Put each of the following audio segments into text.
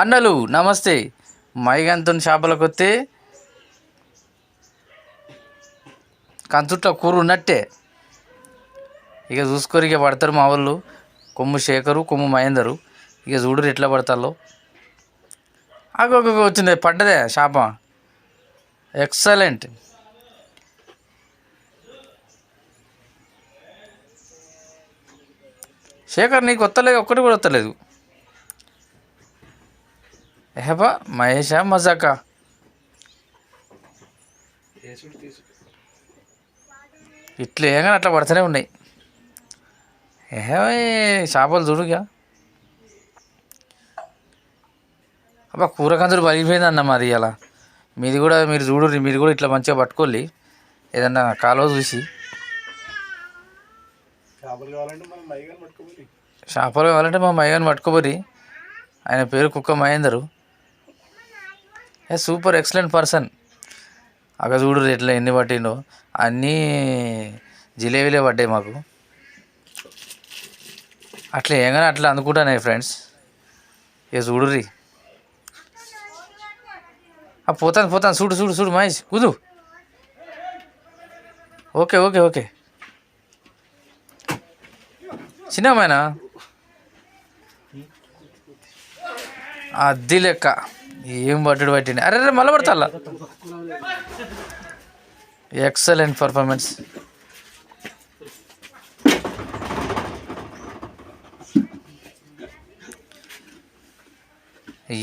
అన్నలు నమస్తే. మైగంతో చేపలకు వస్తే కంచుట్ల కూర ఉన్నట్టే. ఇక చూసుకొని ఇక పడతారు మా వాళ్ళు. కొమ్ము శేఖరు కొమ్ము మహేందరు. ఇక చూడరు ఎట్లా పడతారో అగొక వచ్చింది. పడ్డదే శాప ఎక్సలెంట్. శేఖర్ నీకు వస్తలేదు ఒక్కటి కూడా వస్తలేదు ఏహబా మహేషా మజాకా. ఇట్లా ఏగానే అట్లా పడుతూనే ఉన్నాయి. ఏహే చేపలు చూడుగా. అబ్బా కూర కందులు పలిగిపోయింది అన్న మాది అలా మీది కూడా మీరు చూడు మీరు కూడా ఇట్లా మంచిగా పట్టుకోవాలి ఏదన్నా కాలువ చూసి. చేపలు కావాలంటే మా మయ్యని పట్టుకోబోరి. ఆయన పేరు కుక్క Mahender. A super excellent person అక్కడ చూడు ఎట్లా ఎన్ని పట్టిండో. అన్నీ జిలేబీలే పడ్డాయి మాకు. అట్లా ఏమైనా అట్లా అందుకుంటానే ఫ్రెండ్స్ ఇక చూడుర్రి. ఆ, పోతాను పోతాను. చూడు చూడు చూడు మహేష్ కుదు. Okay okay okay. చిన్నమైనా అది లెక్క. ఏం పట్టుడు పట్టింది అరే రే మళ్ళీ పడతా ఎక్సలెంట్ పర్ఫార్మెన్స్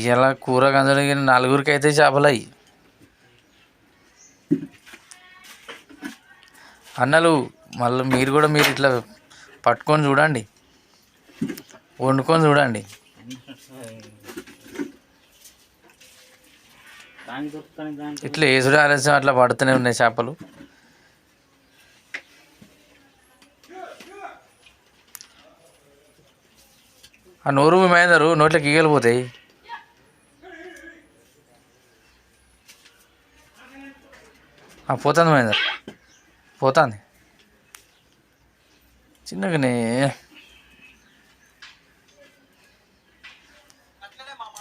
ఇలా కూర గంజలకి నలుగురికి అయితే చేపలయ్యి అన్నలు మళ్ళీ మీరు కూడా మీరు ఇట్లా పట్టుకొని చూడండి. వండుకొని చూడండి. ఇట్లా ఏసుడు ఆలస్యం అట్లా పడుతూనే ఉన్నాయి చేపలు. ఆ నోరు మేదరు నోట్లోకి ఈగలిపోతాయి ఆ, పోతుంది మహేందర్ పోతుంది. చిన్నగానే.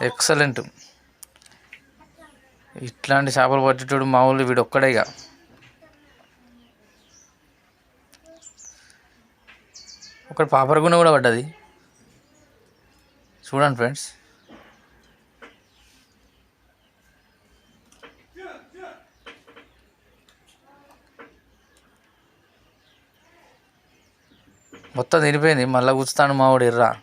ఎక్సలెంట్ ఇట్లాంటి చేపలు పట్టేటోడు మామూలు వీడు ఒక్కడేగా ఒకటి పాపరగున్న కూడా పడ్డది. చూడండి ఫ్రెండ్స్. మొత్తం తినిపోయింది. మళ్ళీ కూర్చుతాను మావాడు ఎర్రా.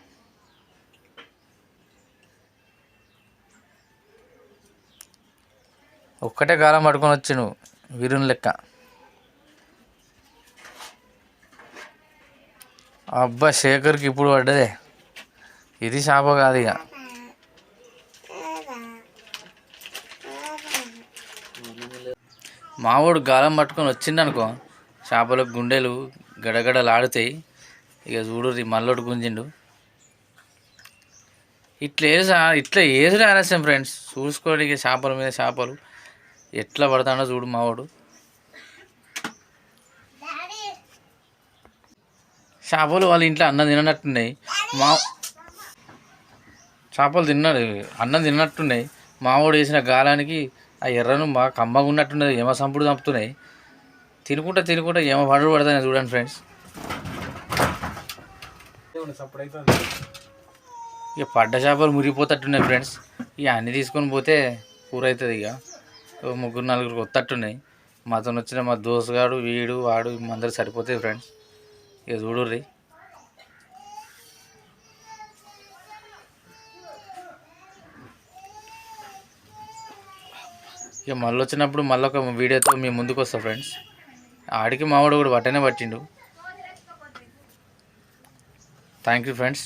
ఒక్కటే కాలం పట్టుకొని వచ్చి నువ్వు వీరుని లెక్క. అబ్బా శేఖర్కి ఇప్పుడు పడ్డదే. ఇది శాప కాదు ఇక. మావాడు గాలం పట్టుకొని వచ్చిండనుకో చేపలకు గుండెలు గడగడలాడుతాయి ఇక చూడు మల్లోడు గుంజిండు. ఇట్లా వేసా ఇట్లా వేసుడు ఆలస్యం ఫ్రెండ్స్ చూసుకోండి ఇక చేపల మీద చేపలు. ఎట్లా పడతాడో చూడు మావాడు. చేపలు వాళ్ళ ఇంట్లో అన్నం తిననట్టున్నాయి. మా చేపలు తిన్నాడు అన్నం తిన్నట్టున్నాయి. మావాడు వేసిన గాలానికి ఆ ఎర్రను బాగా కమ్మగా ఉన్నట్టున్నది ఏమో సంపుడు చంపుతున్నాయి. తినుకుంటా తినుకుంటా ఏమ పడు పడతాయి చూడండి ఫ్రెండ్స్. ఇక పడ్డ చేపలు మురిగిపోతట్టున్నాయి ఫ్రెండ్స్. ఇక అన్నీ తీసుకొని పోతే కూర అవుతుంది ఇక. ముగ్గురు నలుగురు కొత్తట్టున్నాయి. మాతో వచ్చిన మా దోసగాడు వీడు వాడు అందరు సరిపోతాయి ఫ్రెండ్స్. ఇక చూడుర్రి. ఇక మళ్ళీ వచ్చినప్పుడు మళ్ళీ ఒక వీడియోతో మీ ముందుకు వస్తా ఫ్రెండ్స్. ఆడికి మావాడు కూడా పట్టనే పట్టిండు. Thank you friends